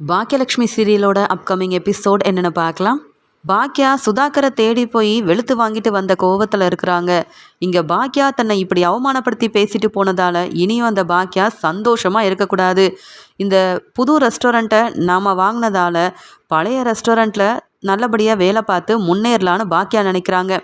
Baakiyalakshmi சீரியலோட upcoming episode என்னென்னு பார்க்கலாம். பாக்கியா சுதாகரை தேடி போய் வெளுத்து வாங்கிட்டு வந்த கோவத்தில் இருக்கிறாங்க. இங்கே பாக்கியா தன்னை இப்படி அவமானப்படுத்தி பேசிட்டு போனதால் இனியும் அந்த பாக்கியா சந்தோஷமாக இருக்கக்கூடாது. இந்த புது ரெஸ்டாரண்ட்டை நாம் வாங்கினதால பழைய ரெஸ்டாரண்ட்டில் நல்லபடியாக வேலை பார்த்து முன்னேறலான்னு பாக்கியா நினைக்கிறாங்க.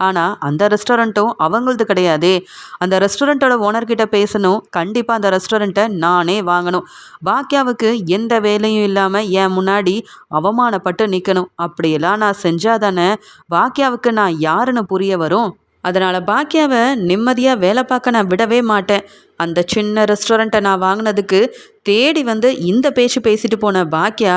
ஆனால் அந்த ரெஸ்டாரண்ட்டும் அவங்களது கிடையாதே. அந்த ரெஸ்டாரண்ட்டோட ஓனர்கிட்ட பேசணும். கண்டிப்பாக அந்த ரெஸ்டாரண்ட்டை நானே வாங்கணும். பாக்கியாவுக்கு எந்த வேலையும் இல்லாமல் என் முன்னாடி அவமானப்பட்டு நிற்கணும் அப்படியெல்லாம் நான் செஞ்சால் தானே பாக்கியாவுக்கு நான் யாருன்னு புரிய வரும். அதனால் பாக்கியாவை நிம்மதியாக வேலை பார்க்க நான் விடவே மாட்டேன். அந்த சின்ன ரெஸ்டாரண்ட்டை நான் வாங்கினதுக்கு தேடி வந்து இந்த பேச்சு பேசிட்டு போன பாக்கியா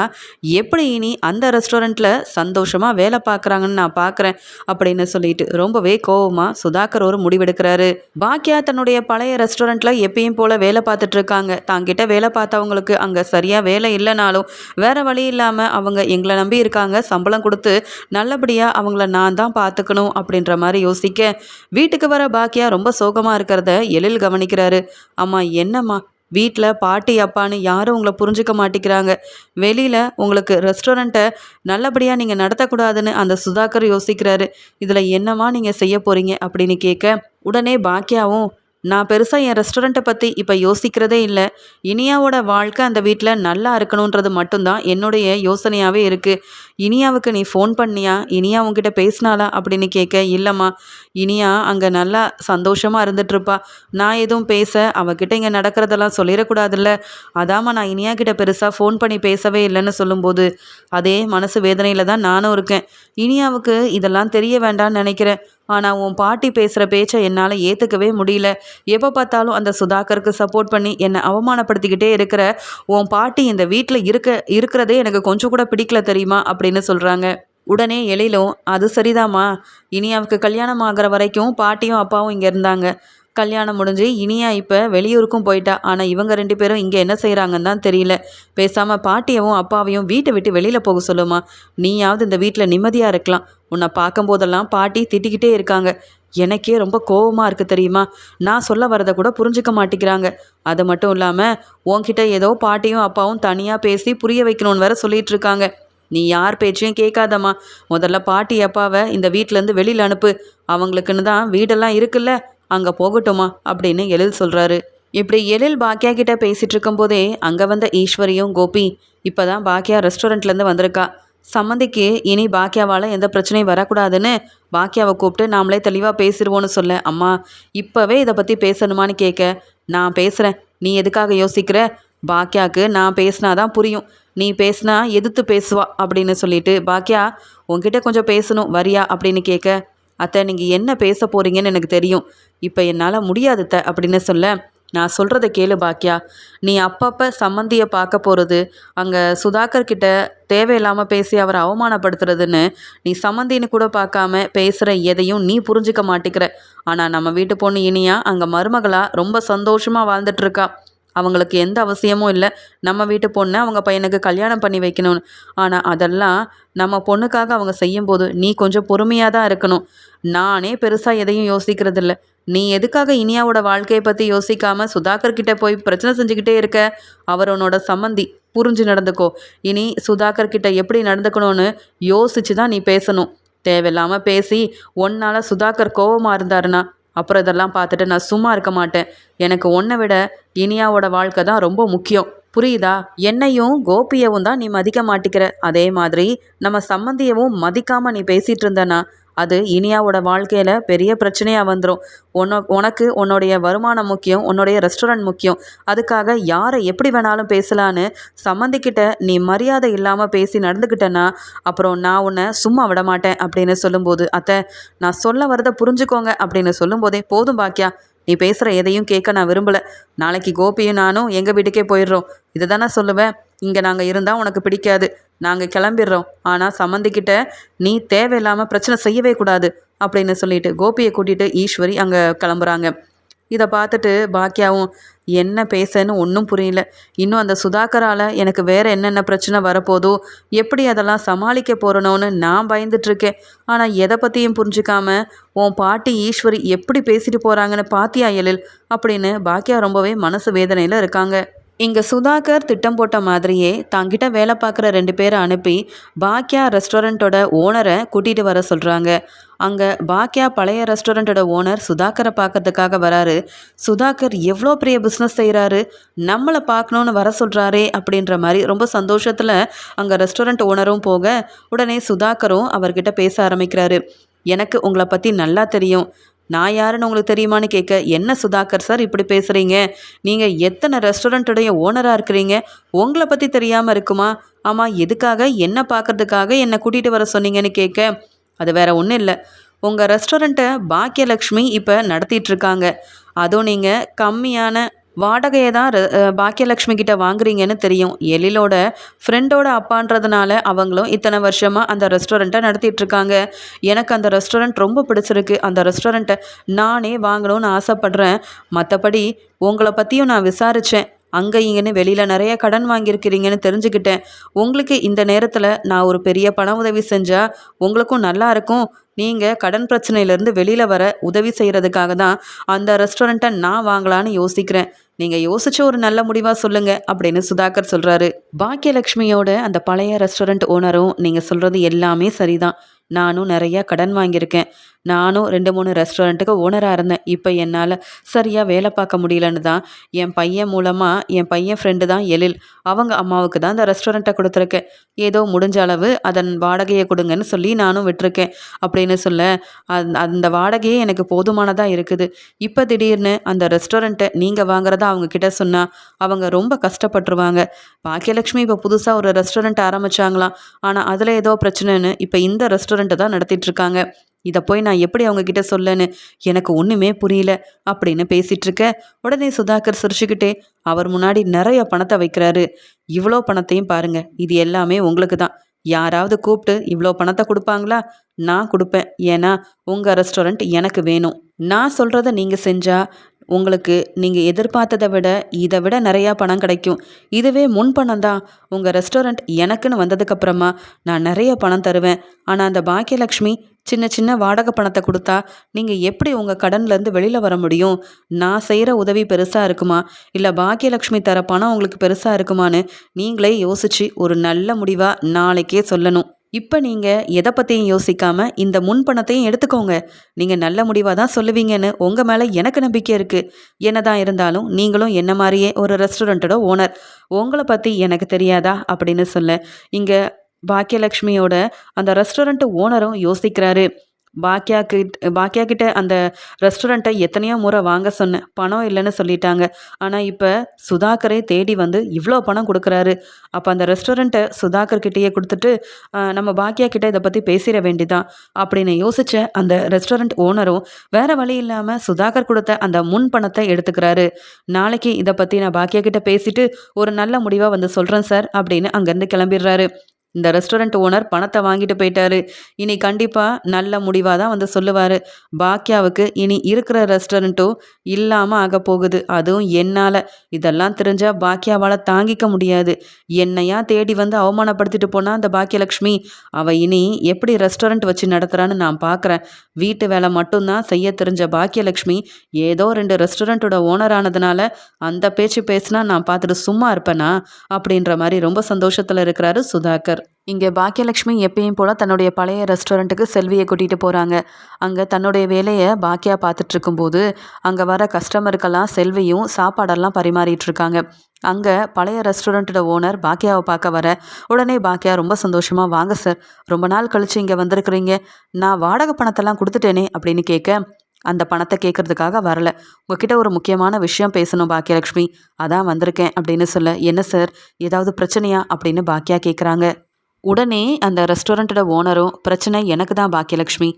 எப்படி இனி அந்த ரெஸ்டாரண்ட்டில் சந்தோஷமாக வேலை பார்க்குறாங்கன்னு நான் பார்க்குறேன் அப்படின்னு சொல்லிட்டு ரொம்பவே கோவமாக சுதாகர் ஒரு முடிவெடுக்கிறாரு. பாக்கியா தன்னுடைய பழைய ரெஸ்டாரண்ட்டில் எப்பயும் போல் வேலை பார்த்துட்டு இருக்காங்க. தாங்கிட்ட வேலை பார்த்தவங்களுக்கு அங்கே சரியாக வேலை இல்லைனாலும் வேறு வழி இல்லாமல் அவங்க எங்களை நம்பி இருக்காங்க. சம்பளம் கொடுத்து நல்லபடியாக அவங்கள நான் தான் பார்த்துக்கணும் அப்படின்ற மாதிரி யோசிக்க வீட்டுக்கு வர பாக்கியா ரொம்ப சோகமாக இருக்கிறத எழில் கவனிக்கிறாரு. அம்மா என்னம்மா? வீட்டில் பாட்டி அப்பான்னு யாரும் உங்களை புரிஞ்சுக்க மாட்டேங்கிறாங்க. வெளியில் உங்களுக்கு ரெஸ்டாரண்ட்டை நல்லபடியாக நீங்கள் நடத்தக்கூடாதுன்னு அந்த சுதாகர் யோசிக்கிறாரு. இதில் என்னம்மா நீங்கள் செய்ய போகிறீங்க அப்படின்னு கேட்க உடனே பாக்கியாவும் நான் பெருசாக என் ரெஸ்டாரண்ட்டை பற்றி இப்போ யோசிக்கிறதே இல்லை. இனியாவோட வாழ்க்கை அந்த வீட்டில் நல்லா இருக்கணுன்றது மட்டும்தான் என்னுடைய யோசனையாகவே இருக்குது இனியாவுக்கு நீ ஃபோன் பண்ணியா? இனியா உங்ககிட்ட பேசினாலா அப்படின்னு கேட்க இல்லைம்மா. இனியா அங்கே நல்லா சந்தோஷமாக இருந்துகிட்ருப்பா நான் எதுவும் பேச அவகிட்ட இங்கே நடக்கிறதெல்லாம் சொல்லிடக்கூடாதுல்ல. அதாம்மா நான் இனியா கிட்ட பெருசாக ஃபோன் பண்ணி பேசவே இல்லைன்னு சொல்லும்போது அதே மனசு வேதனையில் தான் நானும் இருக்கேன். இனியாவுக்கு இதெல்லாம் தெரிய வேண்டாம்னு நினைக்கிறேன். ஆனால் உன் பாட்டி பேசுகிற பேச்சை என்னால் ஏற்றுக்கவே முடியல. எப்போ பார்த்தாலும் அந்த சுதாகருக்கு சப்போர்ட் பண்ணி என்னை அவமானப்படுத்திக்கிட்டே இருக்கிற உன் பாட்டி இந்த வீட்டில் இருக்க இருக்கிறதே எனக்கு கொஞ்சம் கூட பிடிக்கல தெரியுமா? அப்படின்னு சொல்கிறாங்க உடனே எழிலும் அது சரிதாம்மா. இனியாவுக்கு கல்யாணம் ஆகிற வரைக்கும் பாட்டியும் அப்பாவும் இங்கே இருந்தாங்க. கல்யாணம் முடிஞ்சு இனியா இப்போ வெளியூருக்கும் போயிட்டா. ஆனால் இவங்க ரெண்டு பேரும் இங்கே என்ன செய்கிறாங்கன்னு தான் தெரியல. பேசாமல் பாட்டியவும் அப்பாவையும் வீட்டை விட்டு வெளியில் போக சொல்லுமா. நீயாவது இந்த வீட்டில் நிம்மதியாக இருக்கலாம். உன்னை பார்க்கும்போதெல்லாம் பாட்டி திட்டிக்கிட்டே இருக்காங்க. எனக்கே ரொம்ப கோபமாக இருக்குது தெரியுமா? நான் சொல்ல வரதை கூட புரிஞ்சுக்க மாட்டேங்கிறாங்க. அது மட்டும் இல்லாமல் உன்கிட்ட ஏதோ பாட்டியும் அப்பாவும் தனியாக பேசி புரிய வைக்கணும்னு வேற சொல்லிட்டு இருக்காங்க. நீ யார் பேச்சையும் கேட்காதம்மா. முதல்ல பாட்டி அப்பாவை இந்த வீட்டிலேருந்து வெளியில் அனுப்பு. அவங்களுக்குன்னு தான் வீடெல்லாம் இருக்குல்ல. அங்கே போகட்டுமா அப்படின்னு எழில் சொல்கிறாரு இப்படி எழில் பாக்கியா கிட்ட பேசிகிட்டு இருக்கும்போதே அங்கே வந்த ஈஸ்வரியும் கோபி இப்போ தான் பாக்கியா ரெஸ்டாரண்ட்லேருந்து வந்திருக்கா. சம்மந்திக்கு இனி பாக்கியாவால் எந்த பிரச்சனையும் வரக்கூடாதுன்னு பாக்கியாவை கூப்பிட்டு நாமளே தெளிவாக பேசிடுவோன்னு சொல்ல அம்மா இப்போவே இதை பற்றி பேசணுமான்னு கேட்க நான் பேசுகிறேன் நீ எதுக்காக யோசிக்கிற? பாக்கியாவுக்கு நான் பேசினாதான் புரியும். நீ பேசினா எதிர்த்து பேசுவா அப்படின்னு சொல்லிட்டு பாக்கியா உன்கிட்ட கொஞ்சம் பேசணும். வரியா? அப்படின்னு கேட்க அத்தை நீங்கள் என்ன பேச போகிறீங்கன்னு எனக்கு தெரியும். இப்போ என்னால் முடியாது த அப்படின்னு சொல்ல நான் சொல்கிறத கேளு பாக்கியா. நீ அப்பப்போ சம்மந்தியை பார்க்க போகிறது அங்கே சுதாகர் கிட்ட தேவையில்லாமல் பேசி அவரை அவமானப்படுத்துறதுன்னு நீ சம்மந்தின்னு கூட பார்க்காம பேசுகிற எதையும் நீ புரிஞ்சிக்க மாட்டேங்கிற ஆனால் நம்ம வீட்டு பொண்ணு இனியா அங்கே மருமகளாக ரொம்ப சந்தோஷமாக வாழ்ந்துட்டுருக்கா அவங்களுக்கு எந்த அவசியமும் இல்லை. நம்ம வீட்டு பொண்ணை அவங்க பையனுக்கு கல்யாணம் பண்ணி வைக்கணும்னு. ஆனால் அதெல்லாம் நம்ம பொண்ணுக்காக அவங்க செய்யும்போது நீ கொஞ்சம் பொறுமையாக தான் இருக்கணும். நானே பெருசாக எதையும் யோசிக்கிறதில்ல. நீ எதுக்காக இனியாவோட வாழ்க்கையை பற்றி யோசிக்காமல் சுதாகர்கிட்ட போய் பிரச்சனை செஞ்சுக்கிட்டே இருக்க? அவர் உன்னோட சம்மந்தி. புரிஞ்சு நடந்துக்கோ. இனி சுதாகர் கிட்ட எப்படி நடந்துக்கணும்னு யோசிச்சு தான் நீ பேசணும். தேவையில்லாமல் பேசி ஒன்னால் சுதாகர் கோபமாக இருந்தாருன்னா அப்புறம் இதெல்லாம் பார்த்துட்டு நான் சும்மா இருக்க மாட்டேன். எனக்கு உன்னை விட இனியாவோட வாழ்க்கை தான் ரொம்ப முக்கியம். புரியுதா? என்னையும் கோபியவும் தான் நீ மதிக்க மாட்டிக்கிற. அதே மாதிரி நம்ம சம்மந்தியவும் மதிக்காமல் நீ பேசிகிட்டு இருந்தனா அது இனியாவோட வாழ்க்கையில் பெரிய பிரச்சனையாக வந்துடும் உன உனக்கு உன்னுடைய வருமானம் முக்கியம் உன்னுடைய ரெஸ்டாரண்ட் முக்கியம். அதுக்காக யாரை எப்படி வேணாலும் பேசலான்னு சம்மந்திக்கிட்ட நீ மரியாதை இல்லாமல் பேசி நடந்துக்கிட்டேன்னா அப்புறம் நான் உன்னை சும்மா விட மாட்டேன் அப்படின்னு சொல்லும்போது அத்தை நான் சொல்ல வரதை புரிஞ்சுக்கோங்க அப்படின்னு சொல்லும்போதே போதும் பாக்கியா நீ பேசுகிற எதையும் கேட்க நான் விரும்பலை. நாளைக்கு கோபியும் நானும் எங்கள் வீட்டுக்கே போயிடுறோம். இதை தானே சொல்லுவேன் இங்கே நாங்கள் இருந்தால் உனக்கு பிடிக்காது. நாங்கள் கிளம்பிடுறோம். ஆனால் சம்மந்திக்கிட்ட நீ தேவையில்லாமல் பிரச்சனை செய்யவே கூடாது அப்படின்னு சொல்லிட்டு கோபியை கூட்டிகிட்டு ஈஸ்வரி அங்கே கிளம்புறாங்க. இதை பார்த்துட்டு பாக்கியாவும் என்ன பேசன்னு ஒன்றும் புரியல. இன்னும் அந்த சுதாகரால் எனக்கு வேறு என்னென்ன பிரச்சனை வரப்போதோ எப்படி அதெல்லாம் சமாளிக்க போகிறனோன்னு நான் பயந்துட்டுருக்கேன் ஆனால் எதை பற்றியும் புரிஞ்சுக்காம உன் பாட்டி ஈஸ்வரி எப்படி பேசிட்டு போகிறாங்கன்னு பாத்தியா எழில்? அப்படின்னு பாக்கியா ரொம்பவே மனசு வேதனையில் இருக்காங்க. இங்கே சுதாகர் திட்டம் போட்ட மாதிரியே தங்கிட்ட வேலை பார்க்குற ரெண்டு பேரை அனுப்பி பாக்யா ரெஸ்டாரண்ட்டோட ஓனரை கூட்டிகிட்டு வர சொல்கிறாங்க அங்கே பாக்யா பழைய ரெஸ்டாரண்ட்டோட ஓனர் சுதாகரை பார்க்கறதுக்காக வராரு. சுதாகர் எவ்வளோ பெரிய பிஸ்னஸ் செய்கிறாரு நம்மளை பார்க்கணுன்னு வர சொல்கிறாரே அப்படின்ற மாதிரி ரொம்ப சந்தோஷத்தில் அங்கே ரெஸ்டாரண்ட் ஓனரும் போக உடனே சுதாகரும் அவர்கிட்ட பேச ஆரம்பிக்கிறாரு. எனக்கு உங்களை பற்றி நல்லா தெரியும். நான் யாருன்னு உங்களுக்கு தெரியுமான்னு கேட்க என்ன சுதாகர் சார் இப்படி பேசுகிறீங்க நீங்கள் எத்தனை ரெஸ்டாரண்ட்டுடைய ஓனராக இருக்கிறீங்க? உங்களை பற்றி தெரியாமல் இருக்குமா? ஆமாம் எதுக்காக? என்ன பார்க்கறதுக்காக என்னை கூட்டிகிட்டு வர சொன்னீங்கன்னு கேட்க அது வேற ஒன்றும் இல்லை. உங்கள் ரெஸ்டாரண்ட்டை பாக்கியலக்ஷ்மி இப்போ நடத்திட்டுருக்காங்க அதுவும் நீங்கள் கம்மியான வாடகையை தான் ர- பாக்கியலக்ஷ்மி கிட்ட வாங்குறீங்கன்னு தெரியும். எழிலோட ஃப்ரெண்டோட அப்பான்றதுனால அவங்களும் இத்தனை வருஷமாக அந்த ரெஸ்டாரண்ட்டை நடத்திட்டு இருக்காங்க எனக்கு அந்த ரெஸ்டாரண்ட் ரொம்ப பிடிச்சிருக்கு. அந்த ரெஸ்டாரண்ட்டை நானே வாங்கணும்னு ஆசைப்பட்றேன். மற்றபடி உங்களை பற்றியும் நான் விசாரித்தேன் அங்கே இங்கேன்னு வெளியில் நிறைய கடன் வாங்கியிருக்கிறீங்கன்னு தெரிஞ்சுக்கிட்டேன். உங்களுக்கு இந்த நேரத்தில் நான் ஒரு பெரிய பண உதவி செஞ்சால் உங்களுக்கும் நல்லா இருக்கும். நீங்கள் கடன் பிரச்சனையிலேருந்து வெளியில் வர உதவி செய்கிறதுக்காக தான் அந்த ரெஸ்டாரண்ட்டை நான் வாங்கலான்னு யோசிக்கிறேன். நீங்கள் யோசிச்சு ஒரு நல்ல முடிவாக சொல்லுங்க அப்படின்னு சுதாகர் சொல்கிறாரு பாக்கியலக்ஷ்மியோட அந்த பழைய ரெஸ்டாரண்ட் ஓனரும் நீங்கள் சொல்கிறது எல்லாமே சரிதான். நானும் நிறையா கடன் வாங்கியிருக்கேன். நானும் ரெண்டு மூணு ரெஸ்டாரண்ட்டுக்கு ஓனராக இருந்தேன். இப்போ என்னால் சரியாக வேலை பார்க்க முடியலன்னு தான். என் பையன் மூலமாக என் பையன் ஃப்ரெண்டு தான் எழில். அவங்க அம்மாவுக்கு தான் அந்த ரெஸ்டாரண்ட்டை கொடுத்துருக்கேன். ஏதோ முடிஞ்ச அளவு அதன் வாடகையை கொடுங்கன்னு சொல்லி நானும் விட்டுருக்கேன். அப்படின்னு சொல்ல அந்த அந்த வாடகையே எனக்கு போதுமானதாக இருக்குது. இப்போ திடீர்னு அந்த ரெஸ்டாரண்ட்டை நீங்கள் வாங்குறதா அவங்க கிட்ட சொன்னால் அவங்க ரொம்ப கஷ்டப்பட்டுருவாங்க. பாக்கியலட்சுமி இப்போ புதுசாக ஒரு ரெஸ்டாரண்ட் ஆரம்பிச்சாங்களாம். ஆனால் அதில் ஏதோ பிரச்சனைன்னு இப்போ இந்த ரெஸ்டாரண்ட்டை தான் நடத்திட்டு இருக்காங்க. இதை போய் நான் எப்படி அவங்கக்கிட்ட சொல்லன்னு எனக்கு ஒன்றுமே புரியல அப்படின்னு பேசிட்டு இருக்க உடனே சுதாகர் சிரிச்சுக்கிட்டே அவர் முன்னாடி நிறைய பணத்தை வைக்கிறாரு. இவ்வளோ பணத்தையும் பாருங்க. இது எல்லாமே உங்களுக்கு தான். யாராவது கூப்பிட்டு இவ்வளோ பணத்தை கொடுப்பாங்களா? நான் கொடுப்பேன். ஏன்னா உங்கள் ரெஸ்டாரண்ட் எனக்கு வேணும். நான் சொல்கிறத நீங்கள் செஞ்சால் உங்களுக்கு நீங்கள் எதிர்பார்த்ததை விட இதை விட நிறையா பணம் கிடைக்கும். இதுவே முன் பணம் தான். உங்கள் ரெஸ்டாரண்ட் எனக்குன்னு வந்ததுக்கப்புறமா நான் நிறைய பணம் தருவேன். ஆனால் அந்த பாக்கியலக்ஷ்மி சின்ன சின்ன வாடகை பணத்தை கொடுத்தா நீங்கள் எப்படி உங்கள் கடன்லேருந்து வெளியில் வர முடியும்? நான் செய்கிற உதவி பெருசாக இருக்குமா? இல்லை பாக்கியலக்ஷ்மி தர பணம் உங்களுக்கு பெருசாக இருக்குமான்னு நீங்களே யோசிச்சு ஒரு நல்ல முடிவாக நாளைக்கே சொல்லணும். இப்போ நீங்கள் எதை பற்றியும் யோசிக்காமல் இந்த முன் பணத்தையும் எடுத்துக்கோங்க. நீங்கள் நல்ல முடிவாக தான் சொல்லுவீங்கன்னு உங்கள் மேலே எனக்கு நம்பிக்கை இருக்குது என்னதான் இருந்தாலும் நீங்களும் என்ன மாதிரியே ஒரு ரெஸ்டாரண்ட்டோட ஓனர் உங்களை பற்றி எனக்கு தெரியாதா அப்படின்னு சொல்ல இங்கே பாக்கியலக்ஷ்மியோட அந்த ரெஸ்டாரண்ட் ஓனரும் யோசிக்கிறாரு. பாக்கியா கிட் பாக்கியா கிட்ட அந்த ரெஸ்டாரண்ட்டை எத்தனையோ முறை வாங்க சொன்னேன். பணம் இல்லைன்னு சொல்லிட்டாங்க. ஆனால் இப்போ சுதாகரை தேடி வந்து இவ்வளோ பணம் கொடுக்குறாரு. அப்போ அந்த ரெஸ்டாரண்ட்டை சுதாகர் கிட்டேயே கொடுத்துட்டு நம்ம பாக்கியா கிட்ட இதை பற்றி பேசிட வேண்டிதான். அப்படின்னு யோசிச்ச அந்த ரெஸ்டாரண்ட் ஓனரும் வேற வழி இல்லாமல் சுதாகர் கொடுத்த அந்த முன் பணத்தை எடுத்துக்கிறாரு. நாளைக்கு இதை பற்றி நான் பாக்கியா கிட்ட பேசிட்டு ஒரு நல்ல முடிவாக வந்து சொல்கிறேன் சார் அப்படின்னு அங்கேருந்து கிளம்பிடுறாரு. இந்த ரெஸ்டாரண்ட் ஓனர் பணத்தை வாங்கிட்டு போயிட்டாரு. இனி கண்டிப்பாக நல்ல முடிவாக தான் வந்து சொல்லுவார். பாக்கியாவுக்கு இனி இருக்கிற ரெஸ்டாரண்ட்டும் இல்லாமல் ஆக போகுது. அதுவும் என்னால். இதெல்லாம் தெரிஞ்சால் பாக்கியாவால் தாங்கிக்க முடியாது. என்னையா தேடி வந்து அவமானப்படுத்திட்டு போனால் அந்த பாக்கியலக்ஷ்மி? அவள் இனி எப்படி ரெஸ்டாரண்ட் வச்சு நடத்துகிறான்னு நான் பார்க்குறேன் வீட்டு வேலை மட்டும்தான் செய்ய தெரிஞ்ச பாக்கியலக்ஷ்மி ஏதோ ரெண்டு ரெஸ்டாரண்ட்டோட ஓனர் ஆனதுனால அந்த பேச்சு பேசினா நான் பார்த்துட்டு சும்மா இருப்பேனா? அப்படின்ற மாதிரி ரொம்ப சந்தோஷத்தில் இருக்கிறாரு சுதாகர். இங்கே பாக்கியலட்சுமி எப்பயும் போல் தன்னுடைய பழைய ரெஸ்டாரண்ட்டுக்கு செல்வியை கூட்டிகிட்டு போகிறாங்க அங்கே தன்னுடைய வேலையை பாக்கியா பார்த்துட்டு இருக்கும்போது அங்கே வர கஸ்டமருக்கெல்லாம் செல்வியும் சாப்பாடெல்லாம் பரிமாறிட்டு இருக்காங்க அங்கே பழைய ரெஸ்டாரண்ட்டோட ஓனர் பாக்கியாவை பார்க்க வர உடனே பாக்கியா ரொம்ப சந்தோஷமாக வாங்க சார். ரொம்ப நாள் கழிச்சு இங்கே வந்திருக்கிறீங்க. நான் வாடகை பணத்தெல்லாம் கொடுத்துட்டேனே அப்படின்னு கேட்க அந்த பணத்தை கேட்கறதுக்காக வரல. உங்ககிட்ட ஒரு முக்கியமான விஷயம் பேசணும் பாக்கியலட்சுமி அதான் வந்திருக்கேன் அப்படின்னு சொல்ல என்ன சார்? ஏதாவது பிரச்சனையா? அப்படின்னு பாக்கியா கேட்குறாங்க. உடனே அந்த ரெஸ்டாரண்ட்டோட ஓனரும் பிரச்சனை எனக்கு தான் பாக்கியலக்ஷ்மி.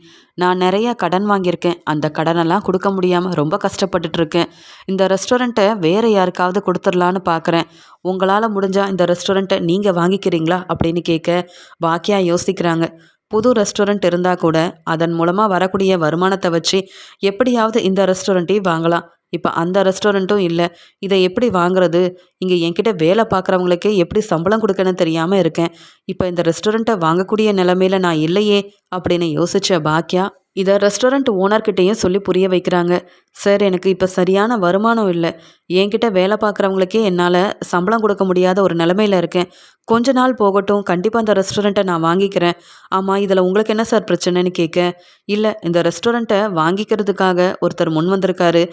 நான் நிறைய கடன் வாங்கியிருக்கேன். அந்த கடனெல்லாம் கொடுக்க முடியாமல் ரொம்ப கஷ்டப்பட்டுட்டு இருக்கேன். இந்த ரெஸ்டாரண்ட்டை வேறு யாருக்காவது கொடுத்துடலான்னு பார்க்குறேன் உங்களால் முடிஞ்சால் இந்த ரெஸ்டாரண்ட்டை நீங்கள் வாங்கிக்கிறீங்களா? அப்படின்னு கேட்க பாக்கியா யோசிக்கிறாங்க. புது ரெஸ்டாரண்ட் இருந்தால் கூட அதன் மூலமாக வரக்கூடிய வருமானத்தை வச்சு எப்படியாவது இந்த ரெஸ்டாரண்ட்டையும் வாங்கலாம். இப்போ அந்த ரெஸ்டாரண்ட்டும் இல்லை. இதை எப்படி வாங்குறது? இங்கே என்கிட்ட வேலை பார்க்குறவங்களுக்கே எப்படி சம்பளம் கொடுக்கணும்னு தெரியாமல் இருக்கேன். இப்போ இந்த ரெஸ்டாரண்ட்டை வாங்கக்கூடிய நிலமையில நான் இல்லையே அப்படின்னு யோசிச்ச பாக்கியா இதை ரெஸ்டாரண்ட் ஓனர்கிட்டையும் சொல்லி புரிய வைக்கிறாங்க. சார் எனக்கு இப்போ சரியான வருமானம் இல்லை. என்கிட்ட வேலை பார்க்குறவங்களுக்கே என்னால் சம்பளம் கொடுக்க முடியாத ஒரு நிலமையில இருக்கேன். கொஞ்ச நாள் போகட்டும். கண்டிப்பாக அந்த ரெஸ்டாரண்ட்டை நான் வாங்கிக்கிறேன். ஆமாம் இதில் உங்களுக்கு என்ன சார் பிரச்சனைன்னு கேட்க இல்லை இந்த ரெஸ்டாரண்ட்டை வாங்கிக்கிறதுக்காக ஒருத்தர் முன் வந்திருக்காரு.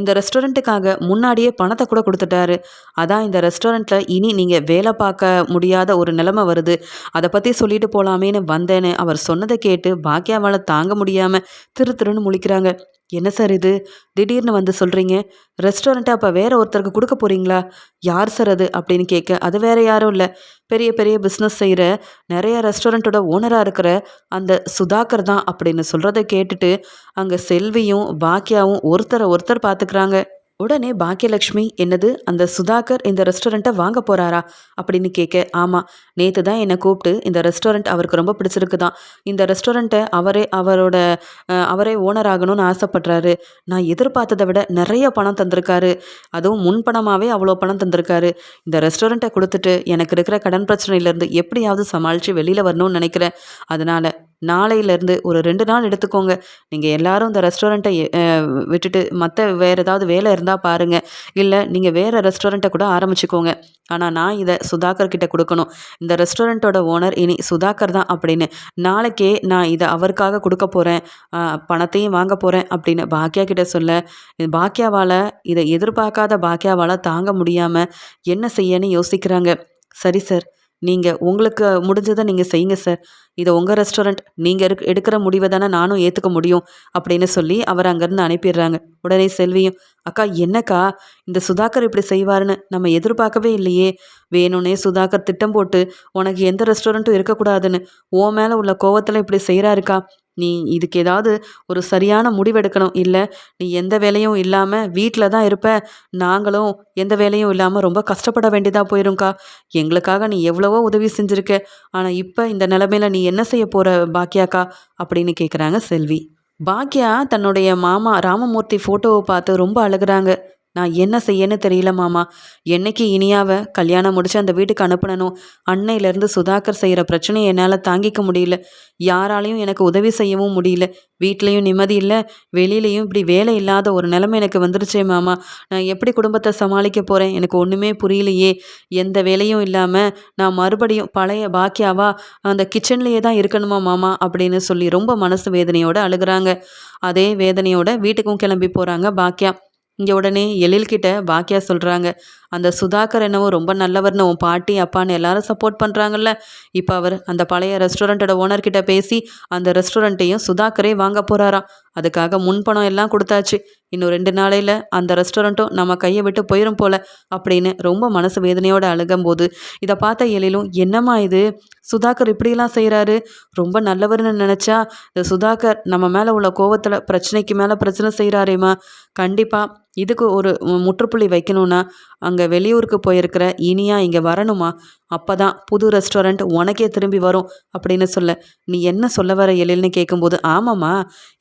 இந்த ரெஸ்டாரண்ட்டுக்காக முன்னாடியே பணத்தை கூட கொடுத்துட்டாரு. அதான் இந்த ரெஸ்டாரண்ட்டில் இனி நீங்கள் வேலை பார்க்க முடியாத ஒரு நிலைமை வருது. அதை பற்றி சொல்லிட்டு போகலாமேன்னு வந்தேன்னு அவர் சொன்னதை கேட்டு பாக்கியாவால் தாங்க முடியாமல் திரு திருன்னு முழிக்கிறாங்க. என்ன சார் இது? திடீர்னு வந்து சொல்கிறீங்க ரெஸ்டாரண்ட்டை அப்போ வேற ஒருத்தருக்கு கொடுக்க போகிறீங்களா யார் சார் அது? அப்படின்னு கேட்க அது வேற யாரும் இல்லை. பெரிய பெரிய பிஸ்னஸ் செய்கிற நிறைய ரெஸ்டாரண்ட்டோட ஓனராக இருக்கிற அந்த சுதாகர் தான். அப்படின்னு சொல்கிறத கேட்டுட்டு அங்கே செல்வியும் பாக்கியாவும் ஒருத்தரை ஒருத்தர் பார்த்துக்கிறாங்க உடனே பாக்கியலட்சுமி என்னது? அந்த சுதாகர் இந்த ரெஸ்டாரண்ட்டை வாங்க போகிறாரா அப்படின்னு கேட்க ஆமாம் நேற்று தான் என்னை கூப்பிட்டு இந்த ரெஸ்டாரண்ட் அவருக்கு ரொம்ப பிடிச்சிருக்கு தான் இந்த ரெஸ்டாரண்ட்டை அவரே அவரோட அவரே ஓனர் ஆகணும்னு ஆசைப்படுறாரு. நான் எதிர்பார்த்ததை விட நிறைய பணம் தந்திருக்காரு. அதுவும் முன்பணமாகவே அவ்வளோ பணம் தந்திருக்காரு. இந்த ரெஸ்டாரண்ட்டை கொடுத்துட்டு எனக்கு இருக்கிற கடன் பிரச்சனையிலேருந்து எப்படியாவது சமாளித்து வெளியில் வரணும்னு நினைக்கிறேன். அதனால் நாளையிலேருந்து ஒரு ரெண்டு நாள் எடுத்துக்கோங்க. நீங்கள் எல்லாரும் இந்த ரெஸ்டாரண்ட்டை விட்டுட்டு மற்ற வேறு ஏதாவது வேலை இருந்தால் பாருங்கள் இல்லை நீங்கள் வேறு ரெஸ்டாரண்ட்டை கூட ஆரம்பிச்சுக்கோங்க. ஆனால் நான் இதை சுதாகர் கிட்ட கொடுக்கணும். இந்த ரெஸ்டாரண்ட்டோட ஓனர் இனி சுதாகர் தான் அப்படின்னு. நாளைக்கே நான் இதை அவருக்காக கொடுக்க போகிறேன் பணத்தையும் வாங்க போகிறேன் அப்படின்னு பாக்கியா கிட்ட சொல்ல இது பாக்கியாவால் இதை எதிர்பார்க்காத பாக்கியாவால் தாங்க முடியாமல் என்ன செய்யன்னு யோசிக்கிறாங்க. சரி சார். நீங்கள் உங்களுக்கு முடிஞ்சதை நீங்கள் செய்யுங்க சார் இதை உங்கள் ரெஸ்டாரண்ட் நீங்கள் எடுக் எடுக்கிற முடிவை தானே நானும் ஏற்றுக்க முடியும் அப்படின்னு சொல்லி அவர் அங்கேருந்து அனுப்பிடுறாங்க. உடனே செல்வியும் அக்கா என்னக்கா? இந்த சுதாகர் இப்படி செய்வாருன்னு நம்ம எதிர்பார்க்கவே இல்லையே. வேணும்னே சுதாகர் திட்டம் போட்டு உனக்கு எந்த ரெஸ்டாரண்ட்டும் இருக்கக்கூடாதுன்னு ஓ மேலே உள்ள கோவத்தில் இப்படி செய்கிறாருக்கா நீ இதுக்கு ஏதாவது ஒரு சரியான முடிவெடுக்கணும். இல்லை நீ எந்த வேலையும் இல்லாமல் வீட்டில் தான் இருப்ப. நாங்களும் எந்த வேலையும் இல்லாமல் ரொம்ப கஷ்டப்பட வேண்டியதாக போயிரும்க்கா. எங்களுக்காக நீ எவ்வளவோ உதவி செஞ்சுருக்க. ஆனால் இப்போ இந்த நிலமையில நீ என்ன செய்ய போகிற பாக்கியாக்கா? அப்படின்னு கேட்குறாங்க செல்வி. பாக்கியா தன்னுடைய மாமா ராமமூர்த்தி ஃபோட்டோவை பார்த்து ரொம்ப அழுகுறாங்க. நான் என்ன செய்யன்னு தெரியல மாமா. என்னைக்கு இனியாவை கல்யாணம் முடிச்சு அந்த வீட்டுக்கு அனுப்பணும் அன்னையிலேருந்து சுதாகர் செய்கிற பிரச்சனையை என்னால் தாங்கிக்க முடியல. யாராலையும் எனக்கு உதவி செய்யவும் முடியல. வீட்லேயும் நிம்மதி இல்லை வெளியிலையும் இப்படி வேலை இல்லாத ஒரு நிலைமை எனக்கு வந்துருச்சே மாமா. நான் எப்படி குடும்பத்தை சமாளிக்க போகிறேன் எனக்கு ஒன்றுமே புரியலையே. எந்த வேலையும் இல்லாமல் நான் மறுபடியும் பழைய பாக்கியாவா அந்த கிச்சன்லேயே தான் இருக்கணுமா மாமா? அப்படின்னு சொல்லி ரொம்ப மனசு வேதனையோடு அழுகுறாங்க. அதே வேதனையோட வீட்டுக்கும் கிளம்பி போகிறாங்க பாக்கியா. இங்கே உடனே எழில்கிட்ட பாக்கியா சொல்கிறாங்க அந்த சுதாகர் என்னவோ ரொம்ப நல்லவர்னு உன் பாட்டி அப்பான்னு எல்லாரும் சப்போர்ட் பண்ணுறாங்கல்ல இப்போ அவர் அந்த பழைய ரெஸ்டாரண்ட்டோட ஓனர்கிட்ட பேசி அந்த ரெஸ்டாரண்ட்டையும் சுதாகரே வாங்க போகிறாராம் அதுக்காக முன்பணம் எல்லாம் கொடுத்தாச்சு. இன்னும் ரெண்டு நாளையில் அந்த ரெஸ்டாரண்ட்டும் நம்ம கையை விட்டு போயிடும் போல அப்படின்னு ரொம்ப மனசு வேதனையோடு அழுகும்போது இதை பார்த்த எழிலும் என்னம்மா இது? சுதாகர் இப்படியெல்லாம் செய்கிறாரு ரொம்ப நல்லவர்னு நினச்சா இந்த சுதாகர் நம்ம மேலே உள்ள கோவத்தில் பிரச்சனைக்கு மேலே பிரச்சனை செய்கிறாரேம்மா கண்டிப்பாக இதுக்கு ஒரு முற்றுப்புள்ளி வைக்கணும்னா அங்கே வெளியூருக்கு போயிருக்கிற இனியா இங்கே வரணுமா? அப்போ தான் புது ரெஸ்டாரண்ட் உனக்கே திரும்பி வரும் அப்படின்னு சொல்ல. நீ என்ன சொல்ல வர எழில்னு கேட்கும்போது ஆமாம்மா.